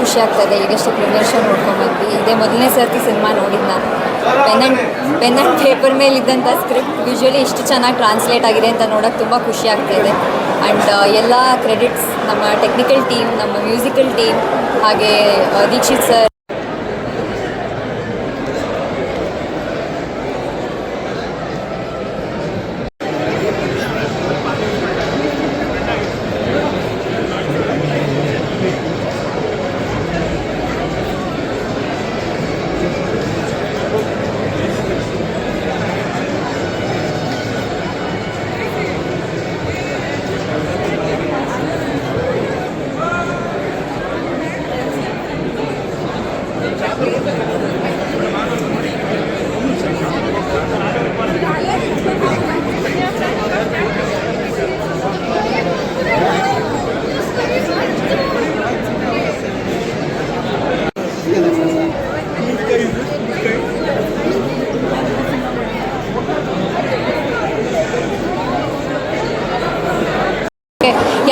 ಖುಷಿ ಆಗ್ತದೆ. ಈಗಷ್ಟೇ ಪ್ರೀಮಿಯರ್ ಶೋ ನೋಡ್ಕೊಂಬಂದ್ವಿ. ಇದೇ ಮೊದಲನೇ ಸರ್ತಿ ಸಿನಿಮಾ ನೋಡಿದ್ದು ನಾನು pen and pen and paper ಮೇಲೆ ಇದ್ದಂಥ ಸ್ಕ್ರಿಪ್ಟ್ ಯೂಶ್ವಲಿ ಇಷ್ಟು ಚೆನ್ನಾಗಿ ಟ್ರಾನ್ಸ್ಲೇಟ್ ಆಗಿದೆ ಅಂತ ನೋಡೋಕ್ಕೆ ತುಂಬ ಖುಷಿ ಆಗ್ತಾಯಿದೆ ಆ್ಯಂಡ್ ಎಲ್ಲ ಕ್ರೆಡಿಟ್ಸ್ ನಮ್ಮ ಟೆಕ್ನಿಕಲ್ ಟೀಮ್ ನಮ್ಮ ಮ್ಯೂಸಿಕಲ್ ಟೀಮ್ ಹಾಗೆ ದೀಕ್ಷಿತ್ ಸರ್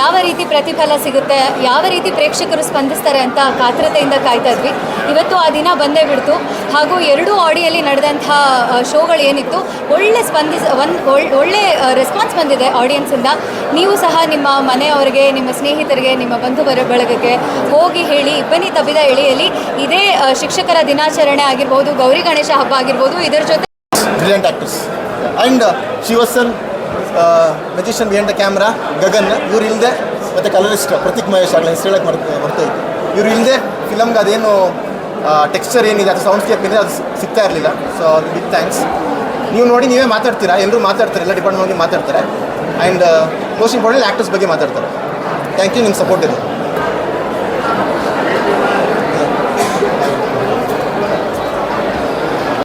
ಯಾವ ರೀತಿ ಪ್ರತಿಫಲ ಸಿಗುತ್ತೆ, ಯಾವ ರೀತಿ ಪ್ರೇಕ್ಷಕರು ಸ್ಪಂದಿಸ್ತಾರೆ ಅಂತ ಕಾತರತೆಯಿಂದ ಕಾಯ್ತಾ ಇದ್ವಿ. ಇವತ್ತು ಆ ದಿನ ಬಂದೇ ಬಿಡ್ತು. ಹಾಗೂ ಎರಡೂ ಆಡಿಯಲ್ಲಿ ನಡೆದಂಥ ಶೋಗಳು ಏನಿತ್ತು, ಒಳ್ಳೆ ಸ್ಪಂದಿಸ ಒಂದು ಒಳ್ಳೆ ರೆಸ್ಪಾನ್ಸ್ ಬಂದಿದೆ ಆಡಿಯನ್ಸಿಂದ ನೀವು ಸಹ ನಿಮ್ಮ ಮನೆಯವರಿಗೆ, ನಿಮ್ಮ ಸ್ನೇಹಿತರಿಗೆ, ನಿಮ್ಮ ಬಂಧು ಬರ ಬಳಗಕ್ಕೆ ಹೋಗಿ ಹೇಳಿ ಇಬ್ಬನಿ ತಬ್ಬಿದ ಎಳೆಯಲ್ಲಿ. ಇದೇ ಶಿಕ್ಷಕರ ದಿನಾಚರಣೆ ಆಗಿರ್ಬೋದು, ಗೌರಿ ಗಣೇಶ ಹಬ್ಬ ಆಗಿರ್ಬೋದು, ಇದರ ಜೊತೆ and Shivasan magician behind the camera Gagan ಇವ್ರು ಇಲ್ಲದೆ ಮತ್ತು ಕಲರಿಸ್ಟ್ ಪ್ರತೀಕ್ ಮಹೇಶ್ ಆಗಲಿ ಹೆಸರು ಹೇಳಕ್ಕೆ ಮರ್ತ, ಮರ್ತೋಯ್ತು. ಇವ್ರು ಇಲ್ಲದೆ ಫಿಲಮ್ಗೆ ಅದೇನು ಟೆಕ್ಸ್ಚರ್ ಏನಿದೆ, ಅದು ಸೌಂಡ್ಸ್ಕೇಪ್ ಇದೆ ಅದು ಸಿಗ್ತಾ ಇರಲಿಲ್ಲ. ಸೊ ಅದು ಬಿಗ್ ಥ್ಯಾಂಕ್ಸ್ ನೀವು ನೋಡಿ ನೀವೇ ಮಾತಾಡ್ತೀರಾ? ಎಲ್ಲರೂ ಮಾತಾಡ್ತಾರೆ, ಎಲ್ಲ ಡಿಪಾರ್ಟ್ಮೆಂಟ್ಗೆ ಮಾತಾಡ್ತಾರೆ. ಆ್ಯಂಡ್ ಮೋಸ್ಟ್ ಇಂಪಾರ್ಟೆಂಟ್ ಆ್ಯಕ್ಟರ್ಸ್ ಬಗ್ಗೆ ಮಾತಾಡ್ತಾರೆ. ಥ್ಯಾಂಕ್ ಯು ನಿಮ್ಮ ಸಪೋರ್ಟ್ ಇದೆ